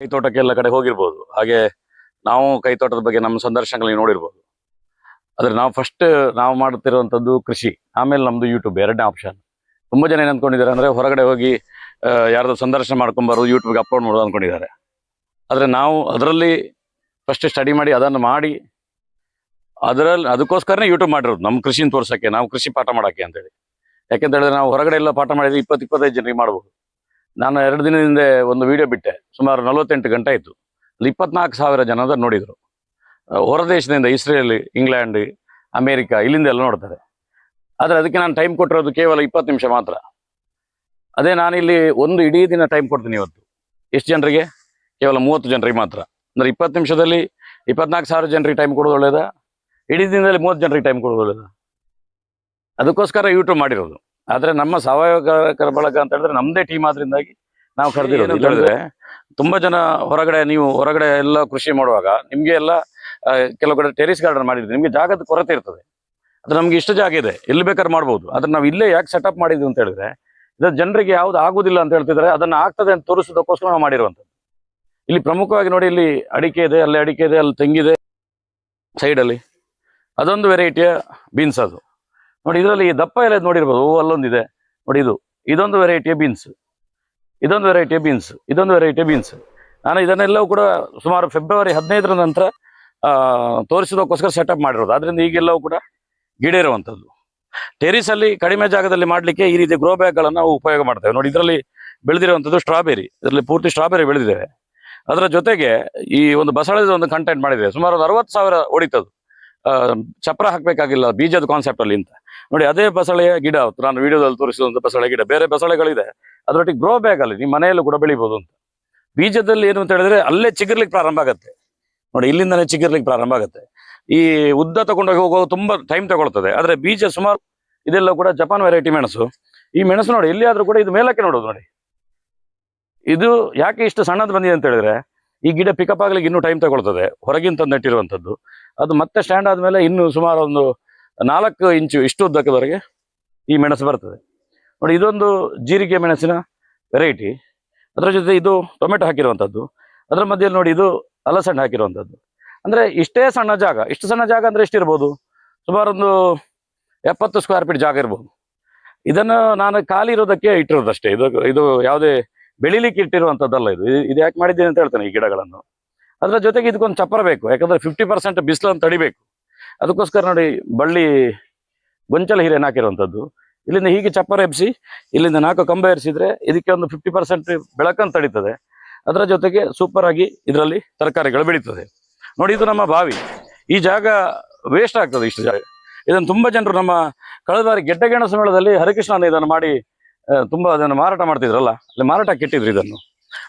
ಕೈತೋಟಕ್ಕೆ ಎಲ್ಲ ಕಡೆ ಹೋಗಿರ್ಬೋದು. ಹಾಗೆ ನಾವು ಕೈತೋಟದ ಬಗ್ಗೆ ನಮ್ಮ ಸಂದರ್ಶನಗಳಲ್ಲಿ ನೋಡಿರ್ಬೋದು. ಆದರೆ ನಾವು ಫಸ್ಟ್ ನಾವು ಮಾಡುತ್ತಿರುವಂತದ್ದು ಕೃಷಿ. ಆಮೇಲೆ ನಮ್ದು ಯೂಟ್ಯೂಬ್ ಎರಡನೇ ಆಪ್ಷನ್ ತುಂಬಾ ಜನ ಏನು ಅಂದ್ಕೊಂಡಿದ್ದಾರೆ ಅಂದ್ರೆ ಹೊರಗಡೆ ಹೋಗಿ ಯಾರ್ದೋ ಸಂದರ್ಶನ ಮಾಡ್ಕೊಂಡ್ ಬರೋದು ಯೂಟ್ಯೂಬ್ಗೆ ಅಪ್ಲೋಡ್ ಮಾಡೋದು ಅಂದ್ಕೊಂಡಿದ್ದಾರೆ ಆದರೆ ನಾವು ಅದರಲ್ಲಿ ಫಸ್ಟ್ ಸ್ಟಡಿ ಮಾಡಿ ಅದನ್ನು ಮಾಡಿ, ಅದರಲ್ಲಿ ಅದಕ್ಕೋಸ್ಕರನೇ ಯೂಟ್ಯೂಬ್ ಮಾಡಿರೋದು. ನಮ್ಮ ಕೃಷಿನ ತೋರ್ಸೋಕ್ಕೆ, ನಾವು ಕೃಷಿ ಪಾಠ ಮಾಡೋಕ್ಕೆ ಅಂತೇಳಿ. ಯಾಕೆಂತ ಹೇಳಿದ್ರೆ ನಾವು ಹೊರಗಡೆ ಎಲ್ಲ ಪಾಠ ಮಾಡಿದ್ರೆ ಇಪ್ಪತ್ತು, ಇಪ್ಪತ್ತೈದು ಜನರಿಗೆ ಮಾಡ್ಬೋದು. ನಾನು ಎರಡು ದಿನದಿಂದ ಒಂದು ವಿಡಿಯೋ ಬಿಟ್ಟೆ. ಸುಮಾರು ನಲವತ್ತೆಂಟು ಗಂಟೆ ಆಯಿತು. ಅಲ್ಲಿ ಇಪ್ಪತ್ನಾಲ್ಕು ಸಾವಿರ ಜನ ಅದನ್ನ ನೋಡಿದರು ಹೊರ ದೇಶದಿಂದ ಇಸ್ರೇಲ್, ಇಂಗ್ಲೆಂಡ್, ಅಮೇರಿಕಾ ಇಲ್ಲಿಂದ ಎಲ್ಲ ನೋಡ್ತಾರೆ. ಆದರೆ ಅದಕ್ಕೆ ನಾನು ಟೈಮ್ ಕೊಟ್ಟಿರೋದು ಕೇವಲ ಇಪ್ಪತ್ತು ನಿಮಿಷ ಮಾತ್ರ. ಅದೇ ನಾನಿಲ್ಲಿ ಒಂದು ಇಡೀ ದಿನ ಟೈಮ್ ಕೊಡ್ತೀನಿ ಇವತ್ತು. ಎಷ್ಟು ಜನರಿಗೆ? ಕೇವಲ ಮೂವತ್ತು ಜನರಿಗೆ ಮಾತ್ರ. ಅಂದ್ರೆ ಇಪ್ಪತ್ತು ನಿಮಿಷದಲ್ಲಿ ಇಪ್ಪತ್ನಾಲ್ಕು ಸಾವಿರ ಜನರಿಗೆ ಟೈಮ್ ಕೊಡೋದು ಒಳ್ಳೇದಾ? ಇಡೀ ದಿನದಲ್ಲಿ ಮೂವತ್ತು ಜನರಿಗೆ ಟೈಮ್ ಕೊಡೋದು ಒಳ್ಳೇದಾ? ಅದಕ್ಕೋಸ್ಕರ ಯೂಟ್ಯೂಬ್ ಮಾಡಿರೋದು. ಆದ್ರೆ ನಮ್ಮ ಸಾವಯವ ಕ- ಬಳಗ ಅಂತ ಹೇಳಿದ್ರೆ ನಮ್ಮದೇ ಟೀಮ್ ಆದ್ರಿಂದಾಗಿ ನಾವು ಕರೆದಿರೋದು ಇಲ್ಲಾಂದ್ರೆ ತುಂಬಾ ಜನ ಹೊರಗಡೆ ನೀವು ಹೊರಗಡೆ ಎಲ್ಲ ಕೃಷಿ ಮಾಡುವಾಗ ನಿಮ್ಗೆ ಎಲ್ಲ ಕೆಲವು ಕಡೆ ಟೆರಿಸ್ ಗಾರ್ಡನ್ ಮಾಡಿದ್ರೆ ನಿಮ್ಗೆ ಜಾಗದ ಕೊರತೆ ಇರ್ತದೆ. ಅದು ನಮ್ಗೆ ಇಷ್ಟು ಜಾಗ ಇದೆ ಎಲ್ಲಿ ಬೇಕಾದ್ರೆ ಮಾಡ್ಬೋದು. ಆದ್ರೆ ನಾವು ಇಲ್ಲೇ ಯಾಕೆ ಸೆಟಪ್ ಮಾಡಿದ್ವಿ ಅಂತ ಹೇಳಿದ್ರೆ ಇದು ಜನರಿಗೆ ಯಾವ್ದು ಆಗುದಿಲ್ಲ ಅಂತ ಹೇಳ್ತಿದ್ರೆ ಅದನ್ನ ಆಗ್ತದೆ ಅಂತ ತೋರಿಸೋದಕ್ಕೋಸ್ಕರ ನಾವು ಮಾಡಿರುವಂಥದ್ದು. ಇಲ್ಲಿ ಪ್ರಮುಖವಾಗಿ ನೋಡಿ ಇಲ್ಲಿ ಅಡಿಕೆ ಇದೆ ಅಲ್ಲಿ ಅಡಿಕೆ ಇದೆ ಅಲ್ಲಿ ತೆಂಗಿದೆ. ಸೈಡ್ ಅಲ್ಲಿ ಅದೊಂದು ವೆರೈಟಿಯ ಬೀನ್ಸ್ ಅದು. ನೋಡಿ, ಇದರಲ್ಲಿ ದಪ್ಪ ಎಲೆ ನೋಡಿರ್ಬೋದು ಅಲ್ಲೊಂದು ಅಲ್ಲೊಂದಿದೆ. ನೋಡಿ, ಇದು, ಇದೊಂದು ವೆರೈಟಿಯ ಬೀನ್ಸ್ ಇದೊಂದು ವೆರೈಟಿಯ ಬೀನ್ಸ್ ಇದೊಂದು ವೆರೈಟಿಯ ಬೀನ್ಸ್ ನಾನು ಇದನ್ನೆಲ್ಲವೂ ಕೂಡ ಸುಮಾರು ಫೆಬ್ರವರಿ ಹದಿನೈದರ ನಂತರ ತೋರಿಸೋದಕ್ಕೋಸ್ಕರ ಸೆಟಪ್ ಮಾಡಿರೋದು. ಅದರಿಂದ ಈಗೆಲ್ಲವೂ ಕೂಡ ಗಿಡ ಇರುವಂಥದ್ದು. ಟೆರಿಸ್ ಅಲ್ಲಿ ಕಡಿಮೆ ಜಾಗದಲ್ಲಿ ಮಾಡಲಿಕ್ಕೆ ಈ ರೀತಿ ಗ್ರೋ ಬ್ಯಾಗ್ಗಳನ್ನು ನಾವು ಉಪಯೋಗ ಮಾಡ್ತೇವೆ. ನೋಡಿ, ಇದರಲ್ಲಿ ಬೆಳೆದಿರುವಂಥದ್ದು ಸ್ಟ್ರಾಬೆರಿ ಇದರಲ್ಲಿ ಪೂರ್ತಿ ಸ್ಟ್ರಾಬೆರಿ ಬೆಳೆದಿದ್ದೇವೆ ಅದರ ಜೊತೆಗೆ ಈ ಒಂದು ಬಸಳೆದ ಒಂದು ಕಂಟೆಂಟ್ ಮಾಡಿದೆ. ಸುಮಾರು ಒಂದು ಅರವತ್ತು ಸಾವಿರ ಚಪ್ರ ಹಾಕಬೇಕಾಗಿಲ್ಲ ಬೀಜದ ಕಾನ್ಸೆಪ್ಟ್ ಅಲ್ಲಿ ಅಂತ. ನೋಡಿ ಅದೇ ಬಸಳೆಯ ಗಿಡ ನಾನು ವಿಡಿಯೋದಲ್ಲಿ ತೋರಿಸಿದಂಥ ಬಸಳೆ ಗಿಡ, ಬೇರೆ ಬಸಳೆಗಳಿದೆ. ಅದರೊಟ್ಟಿಗೆ ಗ್ರೋ ಬ್ಯಾಗ್ ಅಲ್ಲಿ ನಿಮ್ಮ ಮನೆಯಲ್ಲೂ ಕೂಡ ಬೆಳಿಬೋದು ಅಂತ. ಬೀಜದಲ್ಲಿ ಏನು ಅಂತ ಹೇಳಿದ್ರೆ ಅಲ್ಲೇ ಚಿಗಿರ್ಲಿಕ್ಕೆ ಪ್ರಾರಂಭ ಆಗುತ್ತೆ. ನೋಡಿ ಇಲ್ಲಿಂದನೇ ಚಿಗುರ್ಲಿಕ್ಕೆ ಪ್ರಾರಂಭ ಆಗುತ್ತೆ. ಈ ಉದ್ದ ತಗೊಂಡೋಗಿ ಹೋಗುವಾಗ ತುಂಬಾ ಟೈಮ್ ತಗೊಳ್ತದೆ. ಆದ್ರೆ ಬೀಜ ಸುಮಾರು ಇದೆಲ್ಲ ಕೂಡ ಜಪಾನ್ ವೆರೈಟಿ ಮೆಣಸು. ಈ ಮೆಣಸು ನೋಡಿ ಎಲ್ಲಿಯಾದ್ರೂ ಕೂಡ ಇದು ಮೇಲಕ್ಕೆ ನೋಡೋದು ನೋಡಿ. ಇದು ಯಾಕೆ ಇಷ್ಟು ಸಣ್ಣದು ಬಂದಿದೆ ಅಂತ ಹೇಳಿದ್ರೆ ಈ ಗಿಡ ಪಿಕಪ್ ಆಗ್ಲಿಕ್ಕೆ ಇನ್ನೂ ಟೈಮ್ ತಗೊಳ್ತದೆ. ಹೊರಗಿಂದ ತಂದು ನೆಟ್ಟಿರುವಂಥದ್ದು ಅದು ಮತ್ತೆ ಸ್ಟ್ಯಾಂಡ್ ಆದಮೇಲೆ ಇನ್ನು ಸುಮಾರು ಒಂದು ನಾಲ್ಕು ಇಂಚು ಇಷ್ಟು ಉದ್ದಕ್ಕದವರೆಗೆ ಈ ಮೆಣಸು ಬರ್ತದೆ. ನೋಡಿ, ಇದೊಂದು ಜೀರಿಗೆ ಮೆಣಸಿನ ವೆರೈಟಿ ಅದರ ಜೊತೆ ಇದು ಟೊಮೆಟೊ ಹಾಕಿರುವಂಥದ್ದು ಅದರ ಮಧ್ಯೆಯಲ್ಲಿ ನೋಡಿ, ಇದು ಅಲಸಂಡೆ ಹಾಕಿರುವಂಥದ್ದು ಅಂದ್ರೆ ಇಷ್ಟೇ ಸಣ್ಣ ಜಾಗ. ಇಷ್ಟು ಸಣ್ಣ ಜಾಗ ಅಂದ್ರೆ ಎಷ್ಟಿರ್ಬೋದು? ಸುಮಾರು ಒಂದು ಎಪ್ಪತ್ತು ಸ್ಕ್ವೇರ್ ಫೀಟ್ ಜಾಗ ಇರ್ಬೋದು. ಇದನ್ನು ನಾನು ಖಾಲಿ ಇರೋದಕ್ಕೆ ಇಟ್ಟಿರೋದಷ್ಟೇ. ಇದು ಇದು ಯಾವುದೇ ಬೆಳಿಲಿಕ್ಕೆ ಇಟ್ಟಿರುವಂಥದ್ದಲ್ಲ ಇದು- ಇದು ಯಾಕೆ ಮಾಡಿದ್ದೀನಿ ಅಂತ ಹೇಳ್ತೇನೆ ಈ ಗಿಡಗಳನ್ನು. ಅದರ ಜೊತೆಗೆ ಇದಕ್ಕೊಂದು ಚಪ್ಪರ ಬೇಕು. ಯಾಕಂದ್ರೆ ಫಿಫ್ಟಿ ಪರ್ಸೆಂಟ್ ಬಿಸಿಲನ್ನು ತಡಿಬೇಕು. ಅದಕ್ಕೋಸ್ಕರ ನೋಡಿ ಬಳ್ಳಿ ಗೊಂಚಲ ಹಿರೇನ ಹಾಕಿರುವಂಥದ್ದು. ಇಲ್ಲಿಂದ ಹೀಗೆ ಚಪ್ಪರ ಎಬ್ಸಿ, ಇಲ್ಲಿಂದ ನಾಲ್ಕು ಕಂಬ ಏರಿಸಿದ್ರೆ ಇದಕ್ಕೆ ಒಂದು ಫಿಫ್ಟಿ ಪರ್ಸೆಂಟ್ ಬೆಳಕನ್ನು ತಡೀತದೆ. ಅದರ ಜೊತೆಗೆ ಸೂಪರ್ ಆಗಿ ಇದರಲ್ಲಿ ತರಕಾರಿಗಳು ಬೆಳೀತದೆ. ನೋಡಿ, ಇದು ನಮ್ಮ ಬಾವಿ. ಈ ಜಾಗ ವೇಸ್ಟ್ ಆಗ್ತದೆ ಇಷ್ಟು ಜಾಗ. ಇದನ್ನು ತುಂಬಾ ಜನರು ನಮ್ಮ ಕಳೆದ ಬಾರಿ ಗೆಡ್ಡೆಗೆಣಸು ಮೇಳದಲ್ಲಿ ಹರಿಕೃಷ್ಣ ಇದನ್ನು ಮಾಡಿ ತುಂಬ ಅದನ್ನು ಮಾರಾಟ ಮಾಡ್ತಿದ್ರಲ್ಲ, ಅಲ್ಲಿ ಮಾರಾಟಕ್ಕೆ ಕೆಟ್ಟಿದ್ರು ಇದನ್ನು.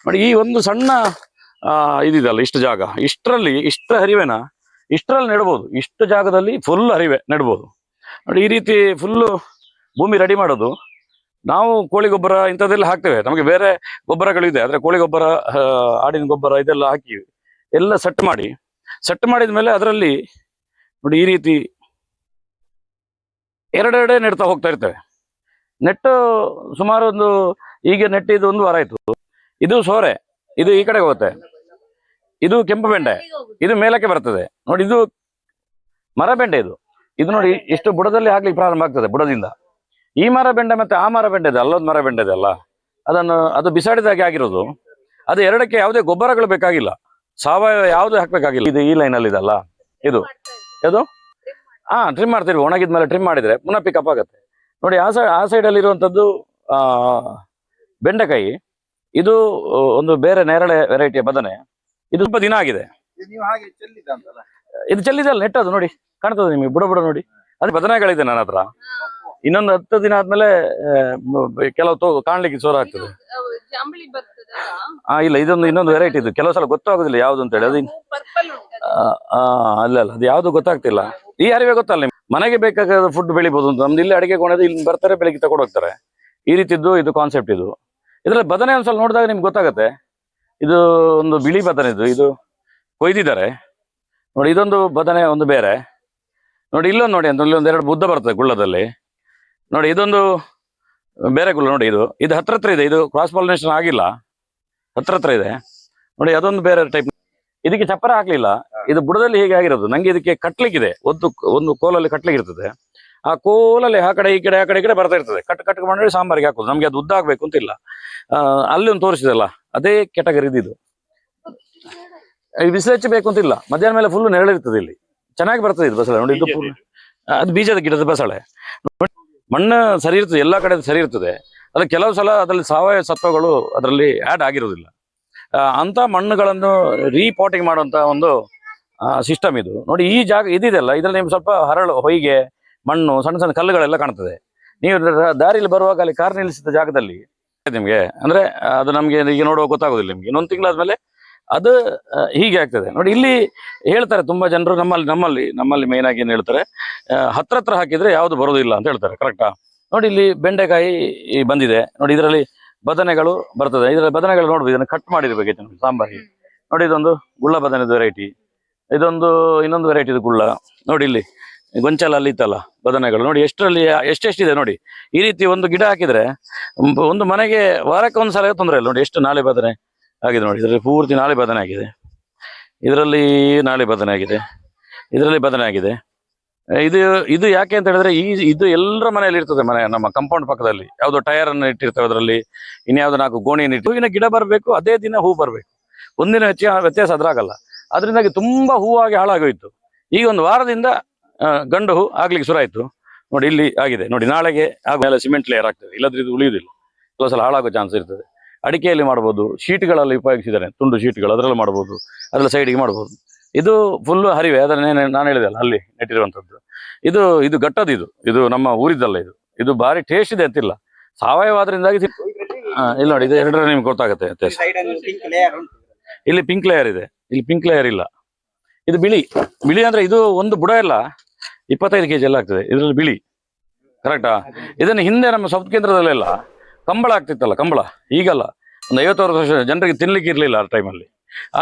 ನೋಡಿ, ಈ ಒಂದು ಸಣ್ಣ ಇದಿದಲ್ಲ ಇಷ್ಟು ಜಾಗ, ಇಷ್ಟರಲ್ಲಿ ಇಷ್ಟ ಹರಿವೆನ ಇಷ್ಟರಲ್ಲಿ ನೆಡ್ಬೋದು. ಇಷ್ಟು ಜಾಗದಲ್ಲಿ ಫುಲ್ ಹರಿವೆ ನೆಡ್ಬೋದು. ನೋಡಿ, ಈ ರೀತಿ ಫುಲ್ಲು ಭೂಮಿ ರೆಡಿ ಮಾಡೋದು. ನಾವು ಕೋಳಿ ಗೊಬ್ಬರ ಇಂಥದ್ದೆಲ್ಲ ಹಾಕ್ತೇವೆ. ನಮಗೆ ಬೇರೆ ಗೊಬ್ಬರಗಳಿದೆ. ಆದ್ರೆ ಕೋಳಿ ಗೊಬ್ಬರ ಆಡಿನ ಗೊಬ್ಬರ ಇದೆಲ್ಲ ಹಾಕಿ ಎಲ್ಲ ಸೆಟ್ ಮಾಡಿ. ಸೆಟ್ ಮಾಡಿದ ಮೇಲೆ ಅದರಲ್ಲಿ ನೋಡಿ, ಈ ರೀತಿ ಎರಡೆರಡೆ ನೆಡ್ತಾ ಹೋಗ್ತಾ ಇರ್ತೇವೆ. ನೆಟ್ಟು ಸುಮಾರು ಒಂದು ಈಗ ನೆಟ್ಟಿದ್ದು ಒಂದು ವಾರ ಆಯಿತು. ಇದು ಸೋರೆ. ಇದು ಈ ಕಡೆಗೆ ಹೋಗುತ್ತೆ. ಇದು ಕೆಂಪು ಬೆಂಡೆ. ಇದು ಮೇಲಕ್ಕೆ ಬರ್ತದೆ. ನೋಡಿ ಇದು ಮರ ಬೆಂಡೆ ಇದು. ಇದು ನೋಡಿ ಇಷ್ಟು ಬುಡದಲ್ಲಿ ಹಾಕ್ಲಿಕ್ಕೆ ಪ್ರಾರಂಭ ಆಗ್ತದೆ ಬುಡದಿಂದ. ಈ ಮರ ಬೆಂಡೆ ಮತ್ತೆ ಆ ಮರ ಬೆಂಡೆ ಇದೆ ಅಲ್ಲೊಂದು ಮರ ಬೆಂಡೆ ಇದೆ ಅಲ್ಲ? ಅದನ್ನು ಅದು ಬಿಸಾಡಿದಾಗೆ ಆಗಿರೋದು. ಅದು ಎರಡಕ್ಕೆ ಯಾವುದೇ ಗೊಬ್ಬರಗಳು ಬೇಕಾಗಿಲ್ಲ. ಸಾವಯವ ಯಾವುದು ಹಾಕ್ಬೇಕಾಗಿಲ್ಲ. ಇದು ಈ ಲೈನಲ್ಲಿ ಇದಲ್ಲ ಇದು. ಯಾವುದು? ಹಾ ಟ್ರಿಮ್ ಮಾಡ್ತೀವಿ. ಒಣಗಿದ ಮೇಲೆ ಟ್ರಿಮ್ ಮಾಡಿದ್ರೆ ಪುನಃ ಪಿಕಪ್ ಆಗುತ್ತೆ. ನೋಡಿ ಆ ಸೈಡ್ ಆ ಸೈಡಲ್ಲಿ ಇರುವಂಥದ್ದು ಆ ಬೆಂಡೆಕಾಯಿ. ಇದು ಒಂದು ಬೇರೆ ನೇರಳೆ ವೆರೈಟಿಯ ಬದನೆ. ಇದು ಸ್ವಲ್ಪ ದಿನ ಆಗಿದೆ. ಇದು ನೀವು ಹಾಗೆ ಚೆಲ್ಲಿದ ಅಂತಲ್ಲ? ಇದು ಚೆಲ್ಲಿದಲ್ಲ ನೆಟ್ಟದು ನೋಡಿ ಕಾಣ್ತದೆ ನಿಮಗೆ ಬುಡ ಬುಡ ನೋಡಿ. ಅದೇ ಬದನೆಗಳಿದೆ ನನ್ನ ಹತ್ರ. ಇನ್ನೊಂದು ಹತ್ತು ದಿನ ಆದ್ಮೇಲೆ ಕೆಲವು ತೋ ಕಾಣ್ಲಿಕ್ಕೆ ಜೋರ ಆಗ್ತದೆ ಹಾ ಬರ್ತದಲ್ಲ? ಆ ಇಲ್ಲ ಇದೊಂದು ಇನ್ನೊಂದು ವೆರೈಟಿ ಇದು ಕೆಲವು ಸಲ ಗೊತ್ತಾಗುದಿಲ್ಲ ಯಾವ್ದು ಅಂತ ಹೇಳಿ. ಅದು ಅಲ್ಲ ಅಲ್ಲ ಅದು ಯಾವ್ದು ಗೊತ್ತಾಗ್ತಿಲ್ಲ. ಈ ಅರಿವೆ ಗೊತ್ತಲ್ಲ ನಿಮ್ಗೆ? ಮನೆಗೆ ಬೇಕಾದ ಫುಡ್ ಬೆಳಿಬಹುದು ಅಂತ. ನಮ್ದು ಇಲ್ಲಿ ಅಡಿಗೆ ಕೊಡೋದು ಇಲ್ಲಿ ಬರ್ತಾರೆ ಬೆಳಿಗ್ಗೆ ತಗೊಂಡು ಹೋಗ್ತಾರೆ. ಈ ರೀತಿದ್ದು ಇದು ಕಾನ್ಸೆಪ್ಟ್ ಇದು. ಇದ್ರಲ್ಲಿ ಬದನೆ ಒಂದ್ಸಲ ನೋಡಿದಾಗ ನಿಮ್ಗೆ ಗೊತ್ತಾಗುತ್ತೆ. ಇದು ಒಂದು ಬಿಳಿ ಬದನೆ ಇದು. ಇದು ಕೊಯ್ದಿದ್ದಾರೆ. ನೋಡಿ ಇದೊಂದು ಬದನೆ ಒಂದು ಬೇರೆ. ನೋಡಿ ಇಲ್ಲೊಂದು ನೋಡಿ ಅಂತ ಇಲ್ಲಿ ಎರಡು ಬುದ್ಧ ಬರ್ತದೆ ಗುಳ್ಳದಲ್ಲಿ. ನೋಡಿ ಇದೊಂದು ಬೇರೆ ಗುಳ್ಳ ನೋಡಿ ಇದು. ಇದು ಹತ್ರ ಹತ್ರ ಇದೆ ಇದು ಕ್ರಾಸ್ ಪಾಲಿನೇಷನ್ ಆಗಿಲ್ಲ. ಹತ್ರ ಹತ್ರ ಇದೆ. ನೋಡಿ ಅದೊಂದು ಬೇರೆ ಟೈಪ್ ಇದಕ್ಕೆ ಚಪ್ಪರ ಹಾಕ್ಲಿಲ್ಲ. ಇದು ಬುಡದಲ್ಲಿ ಹೀಗೆ ಆಗಿರೋದು? ನಂಗೆ ಇದಕ್ಕೆ ಕಟ್ಲಿಕ್ಕಿದೆ. ಒಂದು ಒಂದು ಕೋಲಲ್ಲಿ ಕಟ್ಲಿಕ್ಕೆ ಇರ್ತದೆ ಆ ಕೋಲಲ್ಲಿ ಆ ಕಡೆ ಈ ಕಡೆ ಆ ಕಡೆ ಈ ಕಡೆ ಬರ್ತಾ ಇರ್ತದೆ. ಕಟ್ ಕಟ್ ಮಾಡಿ ಸಾಂಬಾರಿಗೆ ಹಾಕೋದು. ನಮ್ಗೆ ಅದು ಉದ್ದ ಆಗ್ಬೇಕು ಅಂತ ಇಲ್ಲ ಆ, ಅಲ್ಲಿ ಒಂದು ತೋರಿಸಿದಲ್ಲ ಅದೇ ಕೆಟಗರಿ ಇದು. ಬಿಸಿಲು ಹೆಚ್ಚಬೇಕು ಅಂತಿಲ್ಲ. ಮಧ್ಯಾಹ್ನ ಮೇಲೆ ಫುಲ್ ನೆರಳಿರ್ತದೆ ಇಲ್ಲಿ. ಚೆನ್ನಾಗಿ ಬರ್ತದೆ ಇದು ಬಸಳೆ. ನೋಡಿ ಇದು ಅದು ಬೀಜದ ಗಿಡದ ಬಸಳೆ. ಮಣ್ಣು ಸರಿ ಇರ್ತದೆ ಎಲ್ಲಾ ಕಡೆ ಸರಿ ಇರ್ತದೆ. ಅದು ಕೆಲವು ಸಲ ಅದರಲ್ಲಿ ಸಾವಯವ ಸತ್ವಗಳು ಅದರಲ್ಲಿ ಆಡ್ ಆಗಿರೋದಿಲ್ಲ ಅಂಥ ಮಣ್ಣುಗಳನ್ನು ರೀಪಾಟಿಂಗ್ ಮಾಡುವಂಥ ಒಂದು ಸಿಸ್ಟಮ್ ಇದು. ನೋಡಿ ಈ ಜಾಗ ಇದಿದೆಲ್ಲ. ಇದರಲ್ಲಿ ನಿಮ್ಗೆ ಸ್ವಲ್ಪ ಹರಳು ಹೊಯ್ಗೆ ಮಣ್ಣು, ಸಣ್ಣ ಸಣ್ಣ ಕಲ್ಲುಗಳೆಲ್ಲ ಕಾಣ್ತದೆ. ನೀವು ದಾರಿಯಲ್ಲಿ ಬರುವಾಗ ಅಲ್ಲಿ ಕಾರ್ ನಿಲ್ಲಿಸಿದ ಜಾಗದಲ್ಲಿ ನಿಮಗೆ, ಅಂದ್ರೆ ಅದು ನಮಗೆ ಈಗ ನೋಡುವಾಗ ಗೊತ್ತಾಗೋದಿಲ್ಲ ನಿಮಗೆ. ಇನ್ನೊಂದು ತಿಂಗಳಾದ್ಮೇಲೆ ಅದು ಹೀಗೆ ಆಗ್ತದೆ. ನೋಡಿ, ಇಲ್ಲಿ ಹೇಳ್ತಾರೆ ತುಂಬಾ ಜನರು, ನಮ್ಮಲ್ಲಿ ನಮ್ಮಲ್ಲಿ ನಮ್ಮಲ್ಲಿ ಮೇನ್ ಆಗಿ ಏನು ಹೇಳ್ತಾರೆ ಹತ್ರ ಹತ್ರ ಹಾಕಿದ್ರೆ ಯಾವುದು ಬರೋದಿಲ್ಲ ಅಂತ ಹೇಳ್ತಾರೆ ಕರೆಕ್ಟಾ ನೋಡಿ, ಇಲ್ಲಿ ಬೆಂಡೆಕಾಯಿ ಬಂದಿದೆ. ನೋಡಿ, ಇದರಲ್ಲಿ ಬದನೆಗಳು ಬರ್ತದೆ. ಇದರಲ್ಲಿ ಬದನೆಗಳು ನೋಡ್ಬೋದು ಇದನ್ನು ಕಟ್ ಮಾಡಿರ್ಬೇಕಿತ್ತು ನೋಡಿ ಸಾಂಬಾರಿಗೆ ನೋಡಿ, ಇದೊಂದು ಗುಳ್ಳ ಬದನೆದು ವೆರೈಟಿ ಇದೊಂದು, ಇನ್ನೊಂದು ವೆರೈಟಿದು ಗುಳ್ಳ. ನೋಡಿ, ಇಲ್ಲಿ ಗೊಂಚಲಲ್ಲಿ ಇತ್ತಲ್ಲ ಬದನೆಗಳು. ನೋಡಿ ಎಷ್ಟರಲ್ಲಿ, ಎಷ್ಟೆಷ್ಟಿದೆ ನೋಡಿ. ಈ ರೀತಿ ಒಂದು ಗಿಡ ಹಾಕಿದ್ರೆ ಒಂದು- ಮನೆಗೆ ವಾರಕ್ಕೆ ಒಂದು ಸಲ ತೊಂದರೆ ಇಲ್ಲ ನೋಡಿ, ಎಷ್ಟು ನಾಳೆ ಬದನೆ ಆಗಿದೆ ನೋಡಿ. ಇದರಲ್ಲಿ ಪೂರ್ತಿ ನಾಳೆ ಬದನೆ ಆಗಿದೆ. ಇದರಲ್ಲಿ ನಾಳೆ ಬದನೆ ಆಗಿದೆ. ಇದರಲ್ಲಿ ಬದನೆ ಆಗಿದೆ. ಇದು ಇದು ಯಾಕೆ ಅಂತ ಹೇಳಿದ್ರೆ ಈ, ಇದು ಎಲ್ಲರ ಮನೆಯಲ್ಲಿ ಇರ್ತದೆ ಮನೆ, ನಮ್ಮ ಕಂಪೌಂಡ್ ಪಕ್ಕದಲ್ಲಿ. ಯಾವ್ದೋ ಟೈರ್ ಅನ್ನು ಇಟ್ಟಿರ್ತೇವೆ ಅದರಲ್ಲಿ. ಇನ್ಯಾವುದೋ ನಾಲ್ಕು ಗೋಣಿಯನ್ನು ಇಟ್ಟು ಹೂವಿನ ಗಿಡ ಬರಬೇಕು, ಅದೇ ದಿನ ಹೂ ಬರಬೇಕು. ಒಂದಿನ ಹೆಚ್ಚು ವ್ಯತ್ಯಾಸ ಅದ್ರಾಗಲ್ಲ. ಅದರಿಂದಾಗಿ ತುಂಬಾ ಹೂವಾಗಿ ಹಾಳಾಗೋಯ್ತು. ಈಗ ಒಂದು ವಾರದಿಂದ ಗಂಡು ಹೂ ಆಗ್ಲಿಕ್ಕೆ ಶುರು ಆಯ್ತು. ನೋಡಿ ಇಲ್ಲಿ ಆಗಿದೆ. ನೋಡಿ ನಾಳೆಗೆ ಆಮೇಲೆ ಸಿಮೆಂಟ್ ಲೇಯರ್ ಆಗ್ತದೆ. ಇಲ್ಲದ್ರೆ ಇದು ಉಳಿಯುವುದಿಲ್ಲ. ಕೆಲವು ಸಲ ಹಾಳಾಗೋ ಚಾನ್ಸ್ ಇರ್ತದೆ. ಅಡಿಕೆಯಲ್ಲಿ ಮಾಡ್ಬೋದು. ಶೀಟ್ಗಳಲ್ಲಿ ಉಪಯೋಗಿಸಿದ್ದಾರೆ. ತುಂಡು ಶೀಟ್ಗಳು ಅದರಲ್ಲಿ ಮಾಡ್ಬೋದು. ಅದರಲ್ಲಿ ಸೈಡಿಗೆ ಮಾಡ್ಬೋದು. ಇದು ಫುಲ್ ಹರಿವೆ. ಅದನ್ನೇ ನಾನು ಹೇಳಿದೆ ಅಲ್ಲ ಅಲ್ಲಿ ನೆಟ್ಟಿರುವಂಥದ್ದು. ಇದು ಇದು ಗಟ್ಟದ ಇದು. ಇದು ನಮ್ಮ ಊರಿದ್ದಲ್ಲ ಇದು. ಇದು ಭಾರಿ ಟೇಸ್ಟ್ ಇದೆ ಅಂತಿಲ್ಲ. ಸಾವಯವ ಆದ್ರಿಂದಾಗಿ ಇಲ್ಲ ಇಲ್ಲಿ ನೋಡಿ ಇದು ಎರಡರ ನಿಮ್ಗೆ ಗೊತ್ತಾಗುತ್ತೆ ಇಲ್ಲಿ ಪಿಂಕ್ ಲೇಯರ್ ಇದೆ. ಇಲ್ಲಿ ಪಿಂಕ್ ಲೇಯರ್ ಇಲ್ಲ. ಇದು ಬಿಳಿ. ಬಿಳಿ ಅಂದ್ರೆ ಇದು ಒಂದು ಬುಡ ಎಲ್ಲ ಇಪ್ಪತ್ತೈದು ಕೆ ಜಿ ಎಲ್ಲ ಆಗ್ತದೆ. ಇದರಲ್ಲಿ ಬಿಳಿ. ಕರೆಕ್ಟಾ ಇದನ್ನು ಹಿಂದೆ ನಮ್ಮ ಸೌತ್ ಕೇಂದ್ರದಲ್ಲೆಲ್ಲ ಕಂಬಳ ಆಗ್ತಿತ್ತಲ್ಲ, ಕಂಬಳ? ಈಗಲ್ಲ. ಒಂದು ಐವತ್ತಾರು ವರ್ಷ ಜನರಿಗೆ ತಿನ್ಲಿಕ್ಕೆ ಇರಲಿಲ್ಲ ಆ ಟೈಮಲ್ಲಿ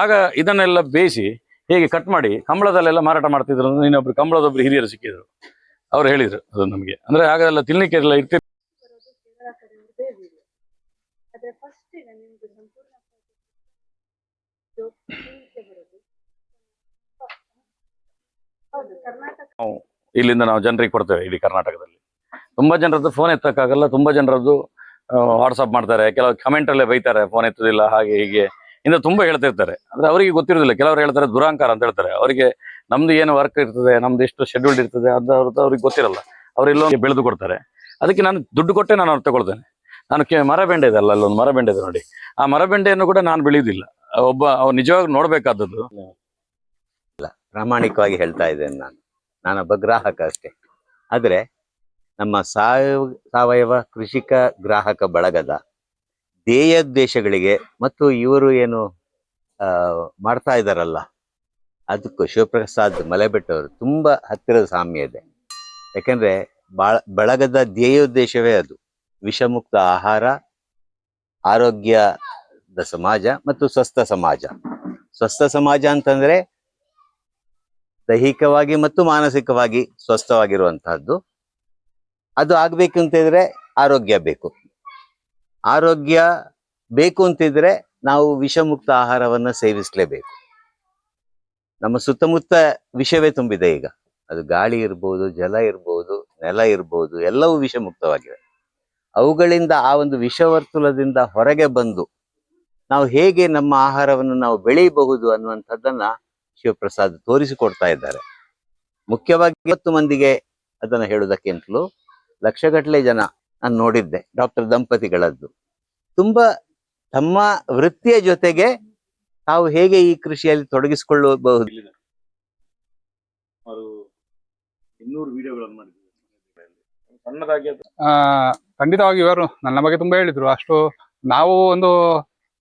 ಆಗ ಇದನ್ನೆಲ್ಲ ಬೇಯಿಸಿ ಹೇಗೆ ಕಟ್ ಮಾಡಿ ಕಂಬಳದಲ್ಲೆಲ್ಲ ಮಾರಾಟ ಮಾಡ್ತಿದ್ರು ಅಂದ್ರೆ ಇನ್ನೊಬ್ರು ಕಂಬಳದೊಬ್ರು ಹಿರಿಯರು ಸಿಕ್ಕಿದ್ರು. ಅವ್ರು ಹೇಳಿದ್ರು ಅದು ನಮಗೆ. ಅಂದ್ರೆ ಆಗೆಲ್ಲ ತಿನ್ಲಿಕ್ಕೆ ಎಲ್ಲ ಇರ್ತಿ ಬರೋದು ಇಲ್ಲಿಂದ ನಾವು ಜನರಿಗೆ ಕೊಡ್ತೇವೆ ಇಡೀ ಕರ್ನಾಟಕದಲ್ಲಿ. ತುಂಬಾ ಜನರದ್ದು ಫೋನ್ ಎತ್ತಕ್ಕಾಗಲ್ಲ, ತುಂಬಾ ಜನರದ್ದು ವಾಟ್ಸಪ್ ಮಾಡ್ತಾರೆ, ಕೆಲವು ಕಮೆಂಟ್ ಅಲ್ಲೇ ಬೈತಾರೆ ಫೋನ್ ಎತ್ತುದಿಲ್ಲ, ಹಾಗೆ ಹೀಗೆ. ಇಂದ ತುಂಬಾ ಹೇಳ್ತಿರ್ತಾರೆ. ಅಂದ್ರೆ ಅವರಿಗೆ ಗೊತ್ತಿರೋದಿಲ್ಲ, ಕೆಲವರು ಹೇಳ್ತಾರೆ ದುರಾಂಕಾರ ಅಂತ ಹೇಳ್ತಾರೆ. ಅವರಿಗೆ ನಮ್ದು ಏನು ವರ್ಕ್ ಇರ್ತದೆ, ನಮ್ದು ಎಷ್ಟು ಶೆಡ್ಯೂಲ್ಡ್ ಇರ್ತದೆ ಅದು ಅವ್ರದ್ದು ಅವ್ರಿಗೆ ಗೊತ್ತಿರಲ್ಲ. ಅವರೆಲ್ಲೊಂದು ಬೆಳೆದು ಕೊಡ್ತಾರೆ. ಅದಕ್ಕೆ ನಾನು ದುಡ್ಡು ಕೊಟ್ಟೆ ನಾನು ಅವ್ರು ತಗೊಳ್ತೇನೆ ನಾನು ಕೆ ಮರ ಇದೆ ಅಲ್ಲ, ಅಲ್ಲೊಂದು ಮರ ಬೆಂಡೆ ಇದೆ ನೋಡಿ. ಆ ಮರ ಬೆಂಡೆಯನ್ನು ಕೂಡ ನಾನು ಬೆಳೆಯುವುದಿಲ್ಲ. ಒಬ್ಬ, ಅವ್ರು ನಿಜವಾಗಿ ನೋಡ್ಬೇಕಾದದ್ದು. ಪ್ರಾಮಾಣಿಕವಾಗಿ ಹೇಳ್ತಾ ಇದ್ದೇನೆ ನಾನು. ನಾನೊಬ್ಬ ಗ್ರಾಹಕ ಅಷ್ಟೇ. ಆದರೆ ನಮ್ಮ ಸಾವಯವ ಸಾವಯವ ಕೃಷಿಕ ಗ್ರಾಹಕ ಬಳಗದ ಧ್ಯೇಯೋದ್ದೇಶಗಳಿಗೆ ಮತ್ತು ಇವರು ಏನು ಮಾಡ್ತಾ ಇದ್ದಾರಲ್ಲ, ಅದಕ್ಕೂ ಶಿವಪ್ರಸಾದ್ ಮಲೆಬೆಟ್ಟವರು ತುಂಬ ಹತ್ತಿರದ ಸಾಮ್ಯ ಇದೆ. ಯಾಕೆಂದರೆ ಬಾಳ, ಬಳಗದ ಧ್ಯೇಯೋದ್ದೇಶವೇ ಅದು. ವಿಷಮುಕ್ತ ಆಹಾರ, ಆರೋಗ್ಯದ ಸಮಾಜ ಮತ್ತು ಸ್ವಸ್ಥ ಸಮಾಜ. ಸ್ವಸ್ಥ ಸಮಾಜ ಅಂತಂದ್ರೆ ದೈಹಿಕವಾಗಿ ಮತ್ತು ಮಾನಸಿಕವಾಗಿ ಸ್ವಸ್ಥವಾಗಿರುವಂತಹದ್ದು. ಅದು ಆಗ್ಬೇಕು ಅಂತಿದ್ರೆ ಆರೋಗ್ಯ ಬೇಕು. ಆರೋಗ್ಯ ಬೇಕು ಅಂತಿದ್ರೆ ನಾವು ವಿಷಮುಕ್ತ ಆಹಾರವನ್ನ ಸೇವಿಸಲೇಬೇಕು. ನಮ್ಮ ಸುತ್ತಮುತ್ತ ವಿಷವೇ ತುಂಬಿದೆ ಈಗ. ಅದು ಗಾಳಿ ಇರ್ಬೋದು, ಜಲ ಇರ್ಬೋದು, ನೆಲ ಇರ್ಬೋದು, ಎಲ್ಲವೂ ವಿಷಮುಕ್ತವಾಗಿದೆ ಅವುಗಳಿಂದ ಆ ಒಂದು ವಿಷವರ್ತುಲದಿಂದ ಹೊರಗೆ ಬಂದು ನಾವು ಹೇಗೆ ನಮ್ಮ ಆಹಾರವನ್ನು ನಾವು ಬೆಳೆಯಬಹುದು ಅನ್ನುವಂಥದ್ದನ್ನ ಶಿವಪ್ರಸಾದ್ ತೋರಿಸಿಕೊಡ್ತಾ ಇದ್ದಾರೆ. ಮುಖ್ಯವಾಗಿ ಇವತ್ತು ಮಂದಿಗೆ ಅದನ್ನ ಹೇಳುವುದಕ್ಕಿಂತಲೂ ಲಕ್ಷಗಟ್ಟಲೆ ಜನ ನಾನು ನೋಡಿದ್ದೆ ಡಾಕ್ಟರ್ ದಂಪತಿಗಳದ್ದು. ತುಂಬಾ ತಮ್ಮ ವೃತ್ತಿಯ ಜೊತೆಗೆ ತಾವು ಹೇಗೆ ಈ ಕೃಷಿಯಲ್ಲಿ ತೊಡಗಿಸಿಕೊಳ್ಳಬಹುದು? ಅವರು ಇನ್ನೂರು ವಿಡಿಯೋಗಳನ್ನು ಮಾಡಿದ್ದಾರೆ. ಸಣ್ಣದಾಗಿ ಆ ಖಂಡಿತವಾಗಿ ಇವರು ನನ್ನ ಬಗ್ಗೆ ತುಂಬಾ ಹೇಳಿದ್ರು. ಅಷ್ಟು ನಾವು ಒಂದು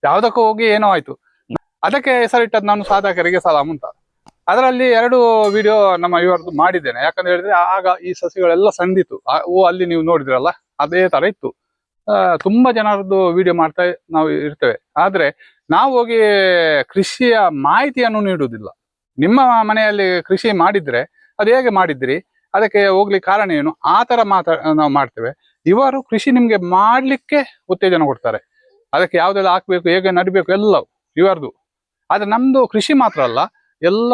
ಯಾವ್ದಕ್ಕೂ ಹೋಗಿ ಏನೋ ಆಯ್ತು. ಅದಕ್ಕೆ ಹೆಸರಿಟ್ಟದ್ದು ನಾನು ಸಾಧಕರಿಗೆ ಸಲಾಮ್ ಅಂತ. ಅದರಲ್ಲಿ ಎರಡು ವಿಡಿಯೋ ನಮ್ಮ ಇವರದ್ದು ಮಾಡಿದ್ದೇನೆ. ಯಾಕಂತ ಹೇಳಿದ್ರೆ ಆಗ ಈ ಸಸಿಗಳೆಲ್ಲ ಸಂದಿತ್ತು. ಓ, ಅಲ್ಲಿ ನೀವು ನೋಡಿದ್ರಲ್ಲ, ಅದೇ ತರ ಇತ್ತು. ತುಂಬಾ ಜನರದ್ದು ವಿಡಿಯೋ ಮಾಡ್ತಾ ನಾವು ಇರ್ತೇವೆ. ಆದ್ರೆ ನಾವು ಹೋಗಿ ಕೃಷಿಯ ಮಾಹಿತಿಯನ್ನು ನೀಡುವುದಿಲ್ಲ. ನಿಮ್ಮ ಮನೆಯಲ್ಲಿ ಕೃಷಿ ಮಾಡಿದ್ರೆ ಅದು ಹೇಗೆ ಮಾಡಿದ್ರಿ? ಅದಕ್ಕೆ ಹೋಗ್ಲಿಕ್ಕೆ ಕಾರಣ ಏನು? ಆ ತರ ಮಾತಾ ನಾವು ಮಾಡ್ತೇವೆ. ಇವರು ಕೃಷಿ ನಿಮ್ಗೆ ಮಾಡ್ಲಿಕ್ಕೆ ಉತ್ತೇಜನ ಕೊಡ್ತಾರೆ. ಅದಕ್ಕೆ ಯಾವ್ದೆಲ್ಲ ಹಾಕ್ಬೇಕು, ಹೇಗೆ ನಡಿಬೇಕು, ಎಲ್ಲವು ಇವರದು ಆದ್ರೆ ನಮ್ದು ಕೃಷಿ ಮಾತ್ರ ಅಲ್ಲ, ಎಲ್ಲ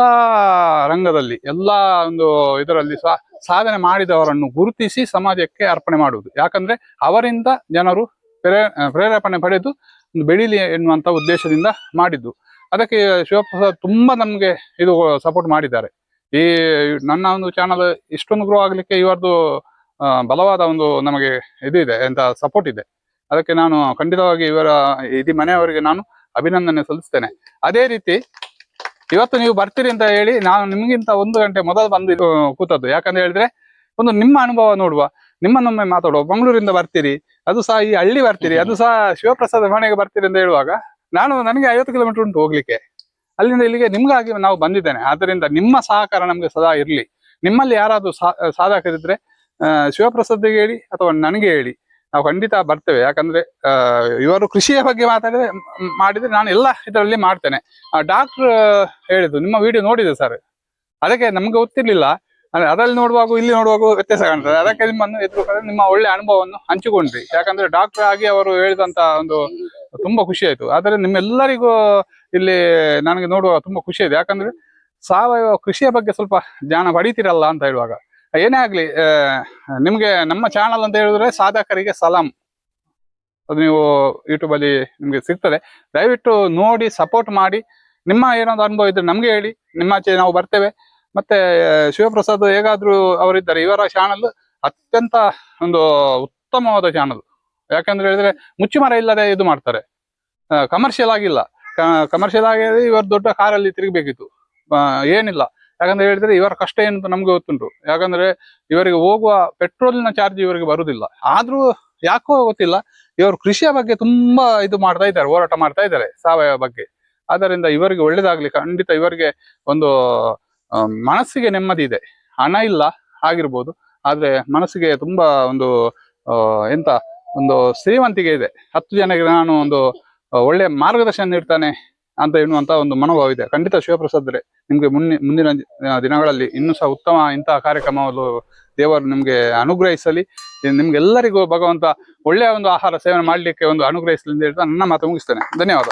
ರಂಗದಲ್ಲಿ, ಎಲ್ಲ ಒಂದು ಇದರಲ್ಲಿ ಸಹ ಸಾಧನೆ ಮಾಡಿದವರನ್ನು ಗುರುತಿಸಿ ಸಮಾಜಕ್ಕೆ ಅರ್ಪಣೆ ಮಾಡುವುದು. ಯಾಕಂದ್ರೆ ಅವರಿಂದ ಜನರು ಪ್ರೇ ಪ್ರೇರೇಪಣೆ ಪಡೆದು ಒಂದು ಬೆಳೀಲಿ ಎನ್ನುವಂಥ ಉದ್ದೇಶದಿಂದ ಮಾಡಿದ್ದು. ಅದಕ್ಕೆ ಶಿವಪ್ರಸಾದ್ ತುಂಬಾ ನಮಗೆ ಇದು ಸಪೋರ್ಟ್ ಮಾಡಿದ್ದಾರೆ. ಈ ನನ್ನ ಒಂದು ಚಾನಲ್ ಇಷ್ಟೊಂದು ಗ್ರೋ ಆಗಲಿಕ್ಕೆ ಇವರದು ಬಲವಾದ ಒಂದು ನಮಗೆ ಇದು ಇದೆ ಎಂತ ಸಪೋರ್ಟ್ ಇದೆ. ಅದಕ್ಕೆ ನಾನು ಖಂಡಿತವಾಗಿ ಇವರ, ಇಡೀ ಮನೆಯವರಿಗೆ ನಾನು ಅಭಿನಂದನೆ ಸಲ್ಲಿಸ್ತೇನೆ. ಅದೇ ರೀತಿ ಇವತ್ತು ನೀವು ಬರ್ತೀರಿ ಅಂತ ಹೇಳಿ ನಾನು ನಿಮಗಿಂತ ಒಂದು ಗಂಟೆ ಮೊದಲು ಬಂದು ಕೂತದ್ದು. ಯಾಕಂತ ಹೇಳಿದ್ರೆ ಒಂದು ನಿಮ್ಮ ಅನುಭವ ನೋಡುವ, ನಿಮ್ಮನ್ನೊಮ್ಮೆ ಮಾತಾಡುವ. ಮಂಗಳೂರಿಂದ ಬರ್ತೀರಿ, ಅದು ಸಹ ಈ ಹಳ್ಳಿ ಬರ್ತೀರಿ, ಅದು ಸಹ ಶಿವಪ್ರಸಾದ ಮನೆಗೆ ಬರ್ತೀರಿ ಅಂತ ಹೇಳುವಾಗ ನಾನು ನನಗೆ ಐವತ್ತು ಕಿಲೋಮೀಟರ್ ಉಂಟು ಹೋಗ್ಲಿಕ್ಕೆ. ಅಲ್ಲಿಂದ ಇಲ್ಲಿಗೆ ನಿಮ್ಗಾಗಿ ನಾವು ಬಂದಿದ್ದೇನೆ. ಆದ್ದರಿಂದ ನಿಮ್ಮ ಸಹಕಾರ ನಮಗೆ ಸದಾ ಇರಲಿ. ನಿಮ್ಮಲ್ಲಿ ಯಾರಾದರೂ ಸಾಧಕರಿದ್ರೆ ಶಿವಪ್ರಸಾದ್ಗೆ ಹೇಳಿ ಅಥವಾ ನನಗೆ ಹೇಳಿ. ನಾವು ಖಂಡಿತ ಬರ್ತೇವೆ. ಯಾಕಂದ್ರೆ ಇವರು ಕೃಷಿಯ ಬಗ್ಗೆ ಮಾತಾಡಿದ್ರೆ ಮಾಡಿದ್ರೆ ನಾನು ಎಲ್ಲ ಇದರಲ್ಲಿ ಮಾಡ್ತೇನೆ. ಡಾಕ್ಟರ್ ಹೇಳಿದ್ದು, ನಿಮ್ಮ ವಿಡಿಯೋ ನೋಡಿದೆ ಸರ್ ಅದಕ್ಕೆ ನಮ್ಗೆ ಗೊತ್ತಿರ್ಲಿಲ್ಲ. ಅಂದ್ರೆ ಅದ್ರಲ್ಲಿ ನೋಡುವಾಗ, ಇಲ್ಲಿ ನೋಡುವಾಗ ವ್ಯತ್ಯಾಸ ಕಾಣ್ತದೆ. ಅದಕ್ಕೆ ನಿಮ್ಮನ್ನು ಎದುರು ನಿಮ್ಮ ಒಳ್ಳೆ ಅನುಭವವನ್ನು ಹಂಚಿಕೊಂಡ್ರಿ. ಯಾಕಂದ್ರೆ ಡಾಕ್ಟರ್ ಆಗಿ ಅವರು ಹೇಳಿದಂತ ಒಂದು ತುಂಬಾ ಖುಷಿ ಆಯ್ತು. ಆದರೆ ನಿಮ್ಮೆಲ್ಲರಿಗೂ ಇಲ್ಲಿ ನನಗೆ ನೋಡುವಾಗ ತುಂಬಾ ಖುಷಿ ಆಯ್ತು. ಯಾಕಂದ್ರೆ, ಸಾವಯವ ಕೃಷಿಯ ಬಗ್ಗೆ ಸ್ವಲ್ಪ ಜ್ಞಾನ ಪಡೀತಿರಲ್ಲ ಅಂತ ಹೇಳುವಾಗ. ಏನೇ ಆಗಲಿ ನಿಮಗೆ ನಮ್ಮ ಚಾನಲ್ ಅಂತ ಹೇಳಿದ್ರೆ ಸಾಧಕರಿಗೆ ಸಲಾಂ. ಅದು ನೀವು ಯೂಟ್ಯೂಬಲ್ಲಿ ನಿಮಗೆ ಸಿಗ್ತದೆ. ದಯವಿಟ್ಟು ನೋಡಿ ಸಪೋರ್ಟ್ ಮಾಡಿ. ನಿಮ್ಮ ಏನೊಂದು ಅನುಭವ ಇದ್ರೆ ನಮಗೆ ಹೇಳಿ. ನಿಮ್ಮ ಆಚೆ ನಾವು ಬರ್ತೇವೆ. ಮತ್ತೆ ಶಿವಪ್ರಸಾದ್ ಹೇಗಾದರೂ ಅವರಿದ್ದಾರೆ. ಇವರ ಚಾನಲ್ ಅತ್ಯಂತ ಒಂದು ಉತ್ತಮವಾದ ಚಾನಲ್ ಯಾಕಂದ್ರೆ ಹೇಳಿದ್ರೆ ಮುಚ್ಚುಮರ ಇಲ್ಲದೆ ಇದು ಮಾಡ್ತಾರೆ. ಕಮರ್ಷಿಯಲ್ ಆಗಿಲ್ಲ. ಕಮರ್ಷಿಯಲ್ ಆಗಿ ಇವರು ದೊಡ್ಡ ಕಾರಲ್ಲಿ ತಿರುಗಬೇಕಿತ್ತು. ಏನಿಲ್ಲ. ಯಾಕಂದ್ರೆ ಹೇಳಿದ್ರೆ ಇವರ ಕಷ್ಟ ಏನು ನಮ್ಗೆ ಗೊತ್ತುಂಟು. ಯಾಕಂದ್ರೆ ಇವರಿಗೆ ಹೋಗುವ ಪೆಟ್ರೋಲಿನ ಚಾರ್ಜ್ ಇವರಿಗೆ ಬರುದಿಲ್ಲ. ಆದ್ರೂ ಯಾಕೋ ಗೊತ್ತಿಲ್ಲ, ಇವರು ಕೃಷಿಯ ಬಗ್ಗೆ ತುಂಬಾ ಇದು ಮಾಡ್ತಾ ಇದ್ದಾರೆ, ಹೋರಾಟ ಮಾಡ್ತಾ ಇದ್ದಾರೆ ಸಾವಯವ ಬಗ್ಗೆ. ಆದ್ದರಿಂದ ಇವರಿಗೆ ಒಳ್ಳೇದಾಗ್ಲಿ, ಖಂಡಿತ ಇವರಿಗೆ ಒಂದು ಮನಸ್ಸಿಗೆ ನೆಮ್ಮದಿ ಇದೆ. ಹಣ ಇಲ್ಲ ಆಗಿರ್ಬೋದು, ಆದ್ರೆ ಮನಸ್ಸಿಗೆ ತುಂಬಾ ಒಂದು ಎಂತ, ಒಂದು ಶ್ರೀಮಂತಿಗೆ ಇದೆ. ಹತ್ತು ಜನಕ್ಕೆ ನಾನು ಒಂದು ಒಳ್ಳೆ ಮಾರ್ಗದರ್ಶನ ನೀಡ್ತಾನೆ ಅಂತ ಎನ್ನುವಂತಹ ಒಂದು ಮನೋಭಾವ ಇದೆ. ಖಂಡಿತ ಶಿವಪ್ರಸಾದ್ರೆ, ನಿಮ್ಗೆ ಮುನ್ನೆ ಮುಂದಿನ ದಿನಗಳಲ್ಲಿ ಇನ್ನೂ ಸಹ ಉತ್ತಮ ಇಂತಹ ಕಾರ್ಯಕ್ರಮಗಳು ದೇವರು ನಿಮ್ಗೆ ಅನುಗ್ರಹಿಸಲಿ. ನಿಮ್ಗೆಲ್ಲರಿಗೂ ಭಗವಂತ ಒಳ್ಳೆಯ ಒಂದು ಆಹಾರ ಸೇವನೆ ಮಾಡಲಿಕ್ಕೆ ಒಂದು ಅನುಗ್ರಹಿಸಲಿ ಅಂತ ಹೇಳ್ತಾ ನನ್ನ ಮಾತು ಮುಗಿಸ್ತೇನೆ. ಧನ್ಯವಾದ.